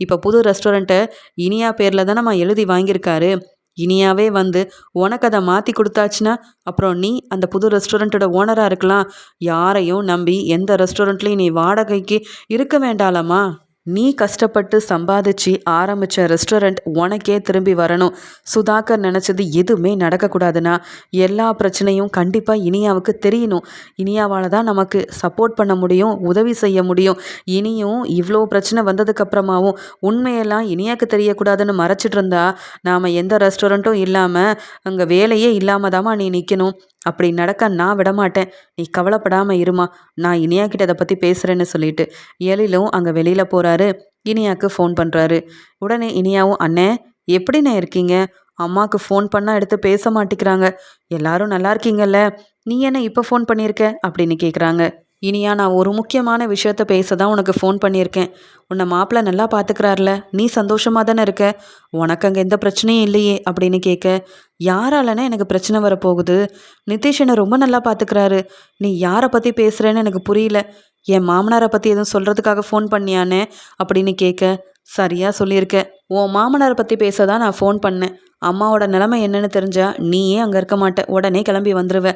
இப்போ புது ரெஸ்டாரண்ட்டை இனியா பேரில் தானேம்மா எழுதி வாங்கியிருக்காரு. இனியாவே வந்து உனக்கு அதை மாற்றி கொடுத்தாச்சுன்னா அப்புறம் நீ அந்த புது ரெஸ்டாரண்ட்டோட ஓனராக இருக்கலாம். யாரையும் நம்பி எந்த ரெஸ்டாரண்ட்லேயும் நீ வாடகைக்கு இருக்க வேண்டாலம்மா நீ கஷ்டப்பட்டு சம்பாதிச்சு ஆரம்பித்த ரெஸ்டாரண்ட் உனக்கே திரும்பி வரணும். சுதாகர் நினச்சது எதுவுமே நடக்கக்கூடாதுன்னா எல்லா பிரச்சனையும் கண்டிப்பாக இனியாவுக்கு தெரியணும். இனியாவால் தான் நமக்கு சப்போர்ட் பண்ண முடியும் உதவி செய்ய முடியும். இனியும் இவ்வளோ பிரச்சனை வந்ததுக்கப்புறமாவும் உண்மையெல்லாம் இனியாவுக்கு தெரியக்கூடாதுன்னு மறைச்சிட்டு இருந்தா நாம் எந்த ரெஸ்டாரண்ட்டும் இல்லாமல் அங்கே வேலையே இல்லாமல் தாம்மா நீ நிற்கணும் அப்படி நடக்க நான் விடமாட்டேன். நீ கவலைப்படாமல் இருமா. நான் இனியா கிட்ட அதை பற்றி பேசுகிறேன்னு சொல்லிட்டு எழிலும் அங்கே வெளியில் போகிறாரு இனியாக்கு ஃபோன் பண்ணுறாரு உடனே இனியாவும் அண்ணே எப்படிண்ணே இருக்கீங்க? அம்மாவுக்கு ஃபோன் பண்ணால் எடுத்து பேச மாட்டேங்கிறாங்க. எல்லாரும் நல்லா இருக்கீங்கல்ல. நீ என்ன இப்போ ஃபோன் பண்ணியிருக்க? அப்படின்னு கேட்குறாங்க இனியா நான் ஒரு முக்கியமான விஷயத்த பேச தான் உனக்கு ஃபோன் பண்ணியிருக்கேன். உன்னை மாப்பிள்ள நல்லா பார்த்துக்கிறார்ல நீ சந்தோஷமாக தானே இருக்க? உனக்கு அங்கே எந்த பிரச்சனையும் இல்லையே அப்படின்னு கேட்க யாராலனா எனக்கு பிரச்சனை வரப்போகுது? நிதிஷ் என்னை ரொம்ப நல்லா பார்த்துக்கிறாரு நீ யாரை பற்றி பேசுகிறேன்னு எனக்கு புரியல. என் மாமனாரை பற்றி எதுவும் சொல்கிறதுக்காக ஃபோன் பண்ணியானே? அப்படின்னு கேட்க சரியாக சொல்லியிருக்க. உன் மாமனாரை பற்றி பேச தான் நான் ஃபோன் பண்ணேன். அம்மாவோட நிலைமை என்னன்னு தெரிஞ்சா நீயே அங்கே இருக்க மாட்ட. உடனே கிளம்பி வந்துடுவ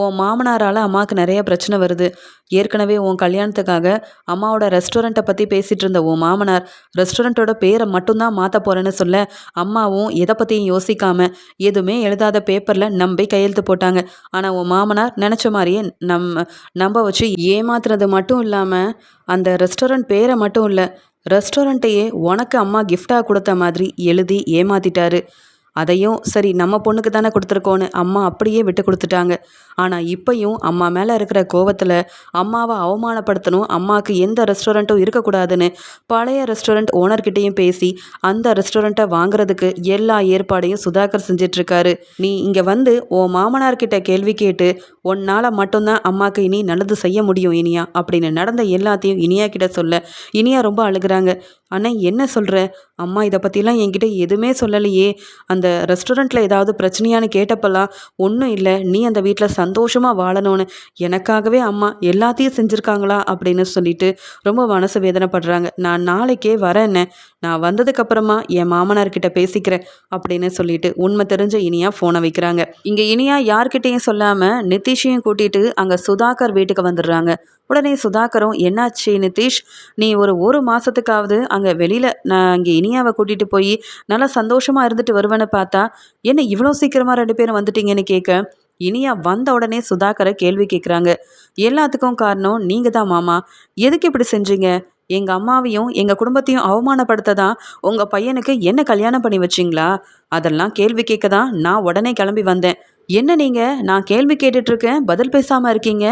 உன் மாமனாரால் அம்மாவுக்கு நிறைய பிரச்சனை வருது. ஏற்கனவே உன் கல்யாணத்துக்காக அம்மாவோட ரெஸ்டாரண்ட்டை பற்றி பேசிகிட்டு இருந்த உன் மாமனார் ரெஸ்டாரண்ட்டோட பேரை மட்டும்தான் மாற்ற போகிறேன்னு சொல்ல அம்மாவும் எதை பற்றியும் யோசிக்காமல் எதுவுமே எழுதாத பேப்பரில் நம்பி கையெழுத்து போட்டாங்க. ஆனால் உன் மாமனார் நினச்ச மாதிரியே நம் நம்ப வச்சு ஏமாத்துறது மட்டும் இல்லாமல் அந்த ரெஸ்டாரண்ட் பேரை மட்டும் இல்லை ரெஸ்டாரண்ட்டையே உனக்கு அம்மா கிஃப்டாக கொடுத்த மாதிரி எழுதி ஏமாத்திட்டாரு. அதையும் சரி நம்ம பொண்ணுக்கு தானே கொடுத்துருக்கோன்னு அம்மா அப்படியே விட்டு கொடுத்துட்டாங்க. ஆனால் இப்பையும் அம்மா மேலே இருக்கிற கோவத்தில் அம்மாவை அவமானப்படுத்தணும் அம்மாவுக்கு எந்த ரெஸ்டாரண்ட்டும் இருக்கக்கூடாதுன்னு பழைய ரெஸ்டாரண்ட் ஓனர்கிட்டையும் பேசி அந்த ரெஸ்டாரண்ட்டை வாங்குறதுக்கு எல்லா ஏற்பாடையும் சுதாகர் செஞ்சிட்ருக்காரு. நீ இங்கே வந்து உன் மாமனார்கிட்ட கேள்வி கேட்டு உன்னால் மட்டும்தான் அம்மாவுக்கு இனி நல்லது செய்ய முடியும் இனியா அப்படின்னு நடந்த எல்லாத்தையும் இனியா கிட்ட சொல்ல இனியா ரொம்ப அழுகுறாங்க. அண்ணன் என்ன சொல்கிற அம்மா இதை பற்றிலாம் என்கிட்ட எதுவுமே சொல்லலையே. அந்த ரெஸ்டாரண்ட்டில் ஏதாவது பிரச்சனையான்னு கேட்டப்பெல்லாம் ஒன்றும் இல்லை நீ அந்த வீட்டில் சந்தோஷமாக வாழணும்னு எனக்காகவே அம்மா எல்லாத்தையும் செஞ்சுருக்காங்களா? அப்படின்னு சொல்லிட்டு ரொம்ப மனசு வேதனைப்படுறாங்க. நான் நாளைக்கே வரேன்னு நான் வந்ததுக்கப்புறமா என் மாமனார்கிட்ட பேசிக்கிறேன் அப்படின்னு சொல்லிட்டு உண்மை தெரிஞ்ச இனியா ஃபோனை வைக்கிறாங்க. இங்கே இனியா யார்கிட்டையும் சொல்லாமல் நிதிஷையும் கூட்டிகிட்டு அங்கே சுதாகர் வீட்டுக்கு வந்துடுறாங்க. உடனே சுதாகரும் என்னாச்சு நிதிஷ்? நீ ஒரு ஒரு மாதத்துக்காவது அங்கே வெளியில் நான் அங்கே இனியாவை கூட்டிகிட்டு போய் நல்லா சந்தோஷமாக இருந்துட்டு வருவேன்னு பார்த்தா என்ன இவ்வளோ சீக்கிரமாக ரெண்டு பேரும் வந்துட்டீங்கன்னு கேட்க இனியா வந்த உடனே சுதாகரை கேள்வி கேட்குறாங்க. எல்லாத்துக்கும் காரணம் நீங்கள் தான் மாமா. எதுக்கு இப்படி செஞ்சீங்க? எங்கள் அம்மாவையும் எங்கள் குடும்பத்தையும் அவமானப்படுத்த தான் உங்கள் பையனுக்கு என்ன கல்யாணம் பண்ணி வச்சிங்களா? அதெல்லாம் கேள்வி கேட்க தான் நான் உடனே கிளம்பி வந்தேன். என்ன நீங்கள் நான் கேள்வி கேட்டுட்ருக்கேன் பதில் பேசாமல் இருக்கீங்க.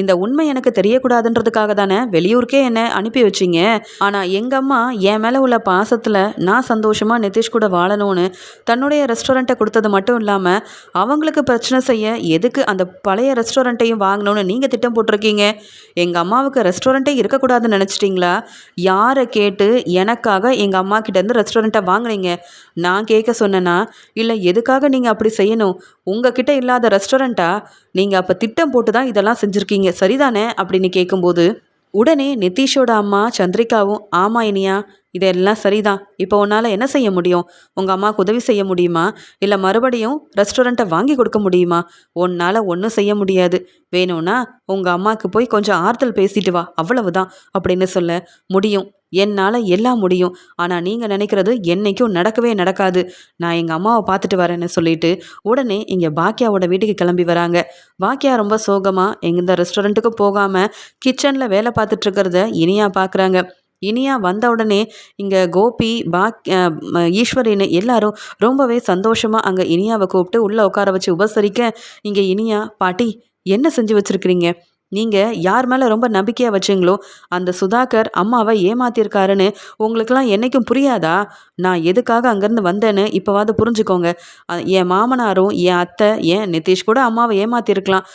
இந்த உண்மை எனக்கு தெரியக்கூடாதுன்றதுக்காக தானே வெளியூருக்கே என்னை அனுப்பி வச்சிங்க. ஆனால் எங்கள் அம்மா என் மேலே உள்ள பாசத்தில் நான் சந்தோஷமாக நிதிஷ் கூட வாழணும்னு தன்னுடைய ரெஸ்டாரண்ட்டை கொடுத்தது மட்டும் இல்லாமல் அவங்களுக்கு பிரச்சனை செய்ய எதுக்கு அந்த பழைய ரெஸ்டாரண்ட்டையும் வாங்கணும்னு நீங்கள் திட்டம் போட்டிருக்கீங்க? எங்கள் அம்மாவுக்கு ரெஸ்டாரண்ட்டே இருக்கக்கூடாதுன்னு நினச்சிட்டிங்களா? யாரை கேட்டு எனக்காக எங்கள் அம்மா கிட்டேருந்து ரெஸ்டாரண்ட்டை வாங்கினீங்க? நான் கேட்க சொன்னேன்னா இல்லை எதுக்காக நீங்கள் அப்படி செய்யணும்? உங்ககிட்ட இல்லாத ரெஸ்டாரண்ட்டா நீங்கள் அப்போ திட்டம் போட்டு தான் இதெல்லாம் செஞ்சுருக்கீங்க. சரிதானே? அப்படின்னு கேட்கும்போது உடனே நிதிஷோட அம்மா சந்திரிகாவும் ஆமா இனியா இதெல்லாம் சரிதான். இப்போ உன்னால் என்ன செய்ய முடியும்? உங்கள் அம்மாவுக்கு உதவி செய்ய முடியுமா? இல்லை மறுபடியும் ரெஸ்டாரண்ட்டை வாங்கி கொடுக்க முடியுமா? உன்னால் ஒன்றும் செய்ய முடியாது. வேணும்னா உங்கள் அம்மாவுக்கு போய் கொஞ்சம் ஆறுதல் பேசிட்டு வா. அவ்வளவுதான். அப்படின்னு சொல்ல முடியும். என்னால் எல்லாம் முடியும். ஆனால் நீங்கள் நினைக்கிறது என்றைக்கும் நடக்கவே நடக்காது. நான் எங்கள் அம்மாவை பார்த்துட்டு வரேன்னு சொல்லிட்டு உடனே இங்கே பாக்கியாவோட வீட்டுக்கு கிளம்பி வராங்க. பாக்கியா ரொம்ப சோகமாக எந்த ரெஸ்டாரண்ட்டுக்கு போகாமல் கிச்சனில் வேலை பார்த்துட்ருக்கிறத இனியா பார்க்குறாங்க இனியா வந்த உடனே இங்கே கோபி பாக் ஈஸ்வரின்னு எல்லாரும் ரொம்பவே சந்தோஷமாக அங்கே இனியாவை கூப்பிட்டு உள்ளே உட்கார வச்சு உபசரிக்க இங்கே இனியா பாட்டி என்ன செஞ்சு வச்சுருக்கிறீங்க? நீங்கள் யார் மேலே ரொம்ப நம்பிக்கையாக வச்சிங்களோ அந்த சுதாகர் அம்மாவை ஏமாத்திருக்காருன்னு உங்களுக்கெல்லாம் என்றைக்கும் புரியாதா? நான் எதுக்காக அங்கேருந்து வந்தேன்னு இப்போவாது புரிஞ்சுக்கோங்க. என் மாமனாரும் என் அத்தை என் நிதிஷ் கூட அம்மாவை ஏமாத்திருக்கலாம்.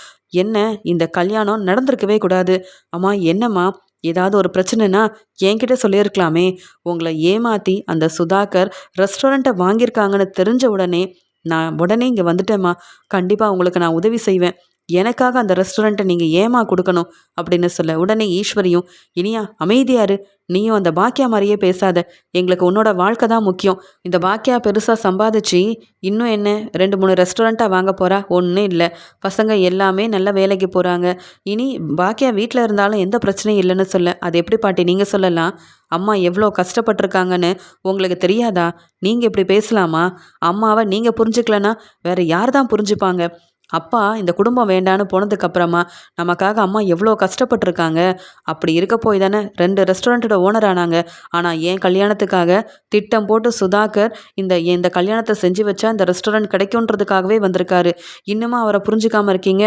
என்ன இந்த கல்யாணம் நடந்திருக்கவே கூடாது. அம்மா என்னம்மா? ஏதாவது ஒரு பிரச்சனைனா என்கிட்ட சொல்லியிருக்கலாமே. உங்களை ஏமாற்றி அந்த சுதாகர் ரெஸ்டாரண்ட்டை வாங்கியிருக்காங்கன்னு தெரிஞ்ச உடனே நான் உடனே இங்கே வந்துட்டேம்மா. கண்டிப்பாக உங்களுக்கு நான் உதவி செய்வேன். எனக்காக அந்த ரெஸ்டாரண்ட்டை நீங்கள் ஏமா கொடுக்கணும் அப்படின்னு சொல்ல உடனே ஈஸ்வரியும் இனியா அமைதியாரு நீயும் அந்த பாக்கியா மாதிரியே பேசாத. எங்களுக்கு உன்னோட வாழ்க்கை தான் முக்கியம். இந்த பாக்கியா பெருசாக சம்பாதிச்சு இன்னும் என்ன? ரெண்டு மூணு ரெஸ்டாரண்ட்டாக வாங்க போகிறா ஒன்றும் இல்லை. பசங்க எல்லாமே நல்ல வேலைக்கு போகிறாங்க இனி பாக்கியா வீட்டில் இருந்தாலும் எந்த பிரச்சனையும் இல்லைன்னு சொல்ல. அது எப்படி பாட்டி நீங்கள் சொல்லலாம்? அம்மா எவ்வளோ கஷ்டப்பட்டிருக்காங்கன்னு உங்களுக்கு தெரியாதா? நீங்கள் இப்படி பேசலாமா? அம்மாவை நீங்கள் புரிஞ்சுக்கலன்னா வேறு யார் தான் புரிஞ்சுப்பாங்க? அப்பா இந்த குடும்பம் வேண்டான்னு போனதுக்கப்புறமா நமக்காக அம்மா எவ்வளோ கஷ்டப்பட்டிருக்காங்க? அப்படி இருக்க போய் தானே ரெண்டு ரெஸ்டாரண்ட்டோட ஓனர் ஆனாங்க. ஆனால் என் கல்யாணத்துக்காக திட்டம் போட்டு சுதாகர் இந்த இந்த கல்யாணத்தை செஞ்சு வச்சா இந்த ரெஸ்டாரண்ட் கிடைக்குன்றதுக்காகவே வந்திருக்காரு. இன்னுமா அவரை புரிஞ்சுக்காம இருக்கீங்க?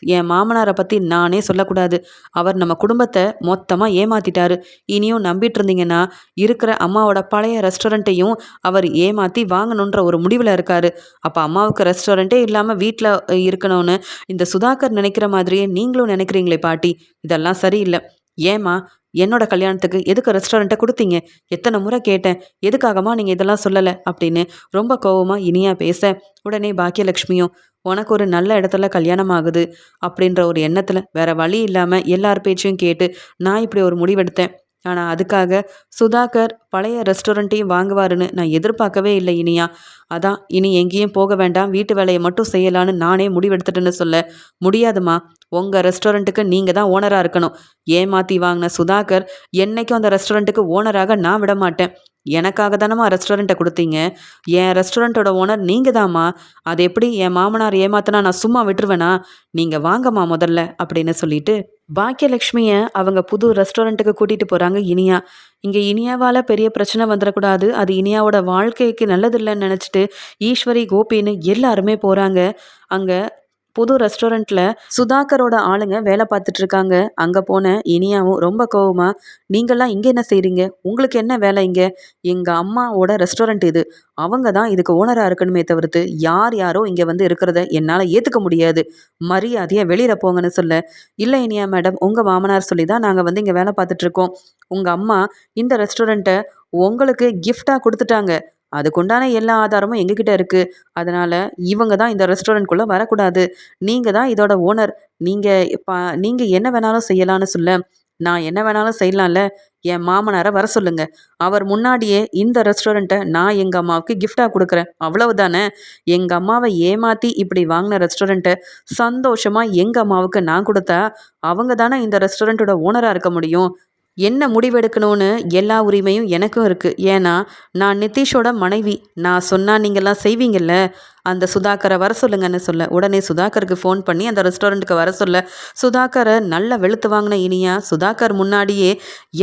என் மாமனாரை பற்றி நானே சொல்லக்கூடாது. அவர் நம்ம குடும்பத்தை மொத்தமாக ஏமாத்திட்டாரு. இனியும் நம்பிட்டு இருந்தீங்கன்னா இருக்கிற அம்மாவோட பழைய ரெஸ்டாரண்ட்டையும் அவர் ஏமாற்றி வாங்கணுன்ற ஒரு முடிவில் இருக்கார். அப்போ அம்மாவுக்கு ரெஸ்டாரண்ட்டே இல்லாமல் வீட்டில் இருக்கணும்னு இந்த சுதாகர் நினைக்கிற மாதிரியே நீங்களும் நினைக்கிறீங்களே பாட்டி. இதெல்லாம் சரியில்லை. ஏமா என்னோட கல்யாணத்துக்கு எதுக்கு ரெஸ்டாரண்ட்டை கொடுத்தீங்க? எத்தனை முறை கேட்டேன். எதுக்காகமா நீங்கள் இதெல்லாம் சொல்லலை? அப்படின்னு ரொம்ப கோவமாக இனியாக பேச உடனே பாக்கியலக்ஷ்மியும் உனக்கு ஒரு நல்ல இடத்துல கல்யாணம் ஆகுது அப்படின்ற ஒரு எண்ணத்தில் வேற வழி இல்லாமல் எல்லார் பேச்சையும் கேட்டு நான் இப்படி ஒரு முடிவெடுத்தேன். ஆனால் அதுக்காக சுதாகர் பழைய ரெஸ்டாரண்ட்டையும் வாங்குவாருன்னு நான் எதிர்பார்க்கவே இல்லை இனியா. அதான் இனி எங்கேயும் போக வேண்டாம் வீட்டு வேலையை மட்டும் செய்யலான்னு நானே முடிவெடுத்துட்டேன்னு சொல்ல. முடியாதுமா உங்கள் ரெஸ்டாரண்ட்டுக்கு நீங்கள் தான் ஓனராக இருக்கணும். ஏமாற்றி வாங்கின சுதாகர் என்னைக்கும் அந்த ரெஸ்டாரண்ட்டுக்கு ஓனராக நான் விட மாட்டேன். எனக்காக தானம்மா ரெஸ்டாரண்ட்டை கொடுத்தீங்க? என் ரெஸ்டாரண்ட்டோட ஓனர் நீங்கள் தாம்மா அது எப்படி என் மாமனார் ஏமாத்தினா நான் சும்மா விட்டுருவேனா? நீங்கள் வாங்கம்மா முதல்ல அப்படின்னு சொல்லிட்டு பாக்கியலக்ஷ்மியை அவங்க புது ரெஸ்டாரண்ட்டுக்கு கூட்டிகிட்டு போகிறாங்க இனியா. இங்கே இனியாவால் பெரிய பிரச்சனை வந்துடக்கூடாது. அது இனியாவோட வாழ்க்கைக்கு நல்லதில்லைன்னு நினச்சிட்டு ஈஸ்வரி கோபின்னு எல்லாருமே போகிறாங்க அங்கே புது ரெஸ்டாரண்ட்டில் சுதாகரோட ஆளுங்க வேலை பார்த்துட்டு இருக்காங்க அங்கே போன இனியாவும் ரொம்ப கோவமா நீங்கள்லாம் இங்கே என்ன செய்கிறீங்க உங்களுக்கு என்ன வேலை இங்கே? எங்கள் அம்மாவோட ரெஸ்டாரண்ட் இது. அவங்க தான் இதுக்கு ஓனராக இருக்கணுமே தவிர்த்து யார் யாரோ இங்கே வந்து இருக்கிறத என்னால் ஏற்றுக்க முடியாது. மரியாதையாக வெளியில் போங்கன்னு சொல்ல. இல்லை இனியா மேடம் உங்கள் மாமனார் சொல்லி தான் நாங்கள் வந்து இங்கே வேலை பார்த்துட்ருக்கோம். உங்கள் அம்மா இந்த ரெஸ்டாரண்ட்டை உங்களுக்கு கிஃப்டாக கொடுத்துட்டாங்க. அதுக்குண்டான எல்லா ஆதாரமும் எங்ககிட்ட இருக்குது அதனால் இவங்க தான் இந்த ரெஸ்டாரண்ட்குள்ளே வரக்கூடாது. நீங்கள் தான் இதோட ஓனர் நீங்கள் இப்போ நீங்கள் என்ன வேணாலும் செய்யலான்னு சொல்ல. நான் என்ன வேணாலும் செய்யலாம்ல. என் மாமனாரை வர சொல்லுங்க. அவர் முன்னாடியே இந்த ரெஸ்டாரண்ட்டை நான் எங்கள் அம்மாவுக்கு கிஃப்டாக கொடுக்குறேன். அவ்வளவுதானே? எங்கள் அம்மாவை ஏமாற்றி இப்படி வாங்கின ரெஸ்டாரண்ட்டை சந்தோஷமாக எங்கள் அம்மாவுக்கு நான் கொடுத்தா அவங்க தானே இந்த ரெஸ்டாரண்ட்டோட ஓனராக இருக்க முடியும்? என்ன முடிவெடுக்கணும்னு எல்லா உரிமையும் எனக்கும் இருக்குது ஏன்னா நான் நிதிஷோட மனைவி. நான் சொன்னால் நீங்கள்லாம் செய்வீங்கள்ல அந்த சுதாகரை வர சொல்லுங்கன்னு சொல்ல. உடனே சுதாகருக்கு ஃபோன் பண்ணி அந்த ரெஸ்டாரண்ட்டுக்கு வர சொல்ல. சுதாகரை நல்லா வெளுத்து வாங்கின இனியா சுதாகர் முன்னாடியே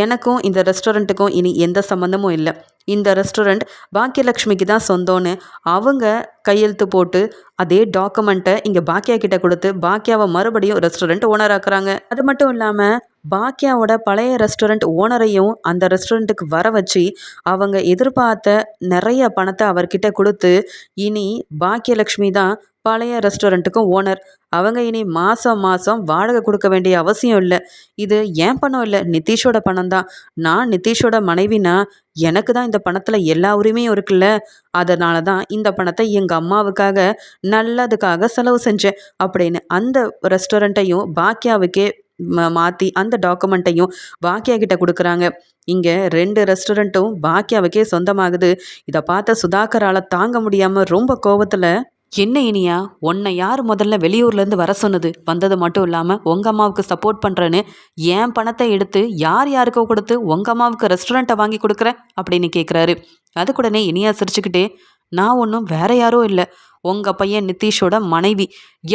எனக்கும் இந்த ரெஸ்டாரண்ட்டுக்கும் இனி எந்த சம்மந்தமும் இல்லை. இந்த ரெஸ்டாரண்ட் பாக்கியலக்ஷ்மிக்கு தான் சொந்தம்னு அவங்க கையெழுத்து போட்டு அதே டாக்குமெண்ட்டை இங்கே பாக்கியா கிட்ட கொடுத்து பாக்கியாவை மறுபடியும் ரெஸ்டாரண்ட் ஓனர் ஆக்குறாங்க. அது மட்டும் இல்லாமல் பாக்கியாவோட பழைய ரெஸ்டாரண்ட் ஓனரையும் அந்த ரெஸ்டாரண்ட்டுக்கு வர வச்சு அவங்க எதிர்பார்த்த நிறைய பணத்தை அவர்கிட்ட கொடுத்து இனி பாக்கியலக்ஷ்மி தான் பழைய ரெஸ்டாரண்ட்டுக்கும் ஓனர் அவங்க இனி மாதம் மாதம் வாடகை கொடுக்க வேண்டிய அவசியம் இல்லை. இது ஏன் பணம் இல்லை? நிதிஷோட பணம் தான். நான் நிதிஷோட மனைவினா எனக்கு தான் இந்த பணத்தில் எல்லா உரிமையும் இருக்குல்ல. அதனால தான் இந்த பணத்தை எங்கள் அம்மாவுக்காக நல்லதுக்காக செலவு செஞ்சேன் அப்படின்னு அந்த ரெஸ்டாரண்ட்டையும் பாக்கியாவுக்கே மாற்றி அந்த டாக்குமெண்ட்டையும் பாக்கியா கிட்ட கொடுக்குறாங்க. இங்கே ரெண்டு ரெஸ்டாரண்ட்டும் பாக்கியாவுக்கே சொந்தமாகுது. இதை பார்த்த சுதாகரால் தாங்க முடியாமல் ரொம்ப கோவத்தில் என்ன இனியா உன்னை யார் முதல்ல வெளியூர்லேருந்து வர சொன்னது? வந்தது மட்டும் இல்லாமல் உங்கள் அம்மாவுக்கு சப்போர்ட் பண்ணுறேன்னு என் பணத்தை எடுத்து யார் யாருக்கோ கொடுத்து உங்கள் அம்மாவுக்கு ரெஸ்டாரண்ட்டை வாங்கி கொடுக்குறேன் அப்படின்னு கேட்குறாரு அதுக்குடனே இனியா சிரிச்சுக்கிட்டே நான் ஒன்றும் வேற யாரும் இல்லை. உங்கள் பையன் நிதிஷோட மனைவி.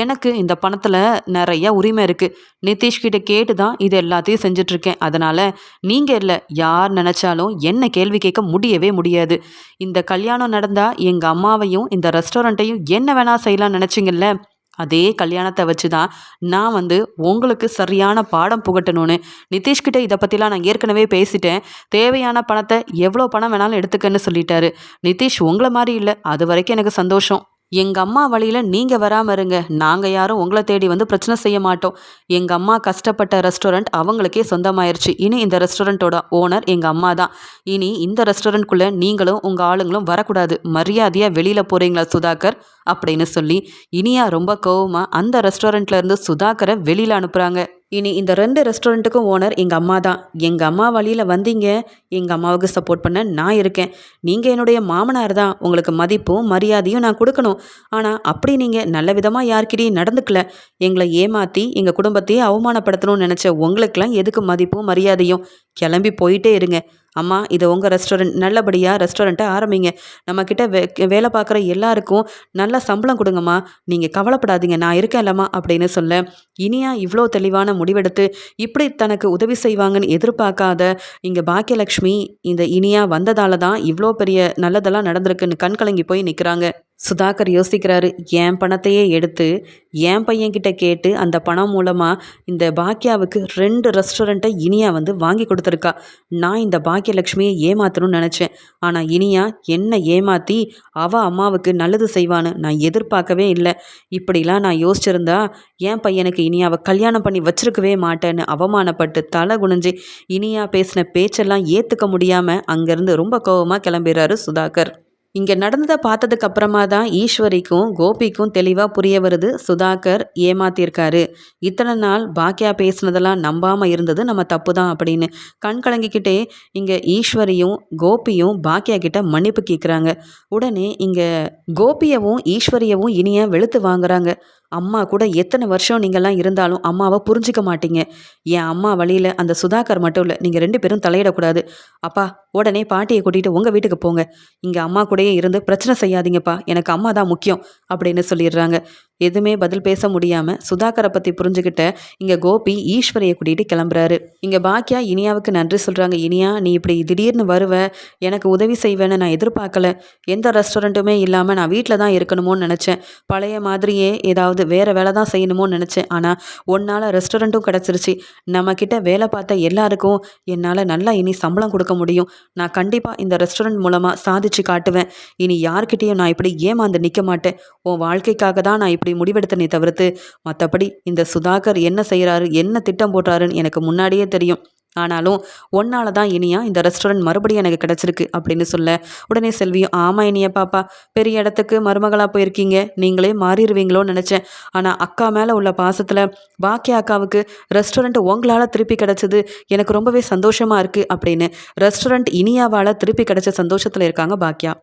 எனக்கு இந்த பணத்தில் நிறைய உரிமை இருக்குது நிதிஷ்கிட்ட கேட்டு தான் இது எல்லாத்தையும் செஞ்சிட்ருக்கேன். அதனால் நீங்கள் இல்லை யார் நினச்சாலும் என்ன கேள்வி கேட்க முடியவே முடியாது. இந்த கல்யாணம் நடந்தால் எங்கள் அம்மாவையும் இந்த ரெஸ்டாரண்ட்டையும் என்ன வேணால் செய்யலாம்னு நினச்சிங்கல்ல? அதே கல்யாணத்தை வச்சு தான் நான் வந்து உங்களுக்கு சரியான பாடம் புகட்டணும்னு. நிதிஷ்கிட்ட இதை பற்றிலாம் நான் ஏற்கனவே பேசிட்டேன். தேவையான பணத்தை எவ்வளோ பணம் வேணாலும் எடுத்துக்கன்னு சொல்லிட்டாரு. நிதிஷ் உங்களை மாதிரி இல்லை. அது வரைக்கும் எனக்கு சந்தோஷம். எங்கள் அம்மா வழியில் நீங்கள் வராமல் இருங்க. நாங்கள் யாரும் உங்களை தேடி வந்து பிரச்சனை செய்ய மாட்டோம். எங்கள் அம்மா கஷ்டப்பட்ட ரெஸ்டாரண்ட் அவங்களுக்கே சொந்தமாயிருச்சு. இனி இந்த ரெஸ்டாரண்ட்டோட ஓனர் எங்கள் அம்மா தான். இனி இந்த ரெஸ்டாரண்ட்குள்ளே நீங்களும் உங்கள் ஆளுங்களும் வரக்கூடாது. மரியாதையாக வெளியில் போகிறீங்களா சுதாகர்? அப்படின்னு சொல்லி இனியா ரொம்ப கோவமாக அந்த ரெஸ்டாரண்ட்லேருந்து சுதாகரை வெளியில் அனுப்புகிறாங்க இனி இந்த ரெண்டு ரெஸ்டாரண்ட்டுக்கும் ஓனர் எங்கள் அம்மா தான். எங்கள் அம்மா வழியில் வந்தீங்க. எங்கள் அம்மாவுக்கு சப்போர்ட் பண்ண நான் இருக்கேன். நீங்கள் என்னுடைய மாமனார் தான். உங்களுக்கு மதிப்பும் மரியாதையும் நான் கொடுக்கணும். ஆனால் அப்படி நீங்கள் நல்ல விதமாக யார்கிட்டையும் நடந்துக்கல. எங்களை ஏமாற்றி எங்கள் குடும்பத்தையே அவமானப்படுத்தணும்னு நினச்ச உங்களுக்கெல்லாம் எதுக்கு மதிப்பும் மரியாதையும்? கிளம்பி போயிட்டே இருங்க. அம்மா இது உங்கள் ரெஸ்டாரண்ட் நல்லபடியாக ரெஸ்டாரண்ட்டை ஆரம்பிங்க. நம்மக்கிட்ட வே வேலை பார்க்குற எல்லாருக்கும் நல்ல சம்பளம் கொடுங்கம்மா. நீங்கள் கவலைப்படாதீங்க நான் இருக்கேன் இல்லம்மா அப்படின்னு சொல்ல இனியா இவ்வளோ தெளிவான முடிவெடுத்து இப்படி தனக்கு உதவி செய்வாங்கன்னு எதிர்பார்க்காத இங்கே பாக்கியலக்ஷ்மி இந்த இனியா வந்ததால தான் இவ்வளோ பெரிய நல்லதெல்லாம் நடந்திருக்குன்னு கண்கலங்கி போய் நிற்கிறாங்க சுதாகர் யோசிக்கிறாரு என் பணத்தையே எடுத்து? என் பையன்கிட்ட கேட்டு அந்த பணம் மூலமாக இந்த பாக்கியாவுக்கு ரெண்டு ரெஸ்டாரண்ட்டை இனியா வந்து வாங்கி கொடுத்துருக்கா. நான் இந்த பாக்கியலக்ஷ்மியை ஏமாத்தணும்னு நினச்சேன். ஆனால் இனியா என்னை ஏமாற்றி அவள் அம்மாவுக்கு நல்லது செய்வான்னு நான் எதிர்பார்க்கவே இல்லை. இப்படிலாம் நான் யோசிச்சிருந்தா என் பையனுக்கு இனியாவை கல்யாணம் பண்ணி வச்சிருக்கவே மாட்டேன்னு அவமானப்பட்டு தலை குனிஞ்சு இனியா பேசின பேச்செல்லாம் ஏற்றுக்க முடியாமல் அங்கேருந்து ரொம்ப கோபமாக கிளம்பிடுறாரு சுதாகர். இங்கே நடந்ததை பார்த்ததுக்கு அப்புறமா தான் ஈஸ்வரிக்கும் கோபிக்கும் தெளிவாக புரிய வருது. சுதாகர் ஏமாத்தியிருக்காரு இத்தனை நாள் பாக்கியா பேசுனதெல்லாம் நம்பாமல் இருந்தது நம்ம தப்பு தான் அப்படின்னு கண் கலங்கிக்கிட்டே இங்கே ஈஸ்வரியும் கோபியும் பாக்கியா கிட்ட மன்னிப்பு கேட்குறாங்க உடனே இங்கே கோபியவும் ஈஸ்வரியவும் இனிய வெளுத்து வாங்குறாங்க. அம்மா கூட எத்தனை வருஷம் நீங்கள்லாம் இருந்தாலும் அம்மாவை புரிஞ்சிக்க மாட்டீங்க. என் அம்மா வழியில் அந்த சுதாகர் மட்டும் இல்லை நீங்கள் ரெண்டு பேரும் தலையிடக்கூடாது. அப்பா உடனே பாட்டியை கூட்டிகிட்டு உங்கள் வீட்டுக்கு போங்க. இங்கே அம்மா கூடயே இருந்து பிரச்சனை செய்யாதீங்கப்பா. எனக்கு அம்மா தான் முக்கியம் அப்படின்னு சொல்லிடுறாங்க. எதுவுமே பதில் பேச முடியாமல் சுதாகரை பற்றி புரிஞ்சுக்கிட்ட இங்கே கோபி ஈஸ்வரியை கூட்டிகிட்டு கிளம்புறாரு. இங்கே பாக்கியா இனியாவுக்கு நன்றி சொல்கிறாங்க இனியா நீ இப்படி திடீர்னு வருவ எனக்கு உதவி செய்வேன்னு நான் எதிர்பார்க்கல. எந்த ரெஸ்டாரண்ட்டுமே இல்லாமல் நான் வீட்டில் தான் இருக்கணுமோன்னு நினச்சேன். பழைய மாதிரியே ஏதாவது வேறு வேலை தான் செய்யணுமோன்னு நினச்சேன். ஆனால் ஒன்னால் ரெஸ்டாரண்ட்டும் கிடச்சிருச்சு. நம்மக்கிட்ட வேலை பார்த்த எல்லாருக்கும் என்னால் நல்லா இனி சம்பளம் கொடுக்க முடியும். நான் கண்டிப்பாக இந்த ரெஸ்டாரண்ட் மூலமாக சாதிச்சு காட்டுவேன். இனி யார்கிட்டேயும் நான் இப்படி ஏமாந்து நிற்க மாட்டேன். உன் வாழ்க்கைக்காக தான் நான் இப்படி முடிவெடுத்தனே தவிர்த்து மற்றபடி இந்த சுதாகர் என்ன செய்கிறாரு என்ன திட்டம் போட்டாருன்னு எனக்கு முன்னாடியே தெரியும். ஆனாலும் ஒன்னால தான் இனியா இந்த ரெஸ்டாரண்ட் மறுபடியும் எனக்கு கிடச்சிருக்கு அப்படின்னு சொல்ல உடனே செல்வியும் ஆமாம் இனிய பாப்பா பெரிய இடத்துக்கு மருமகளாக போயிருக்கீங்க நீங்களே மாறிடுவீங்களோன்னு நினச்சேன். ஆனால் அக்கா மேலே உள்ள பாசத்தில் பாக்கிய அக்காவுக்கு ரெஸ்டாரண்ட் உங்களால் திருப்பி கிடச்சிது எனக்கு ரொம்பவே சந்தோஷமாக இருக்குது அப்படின்னு ரெஸ்டாரண்ட் இனியாவால் திருப்பி கிடச்ச சந்தோஷத்தில் இருக்காங்க பாக்கியா.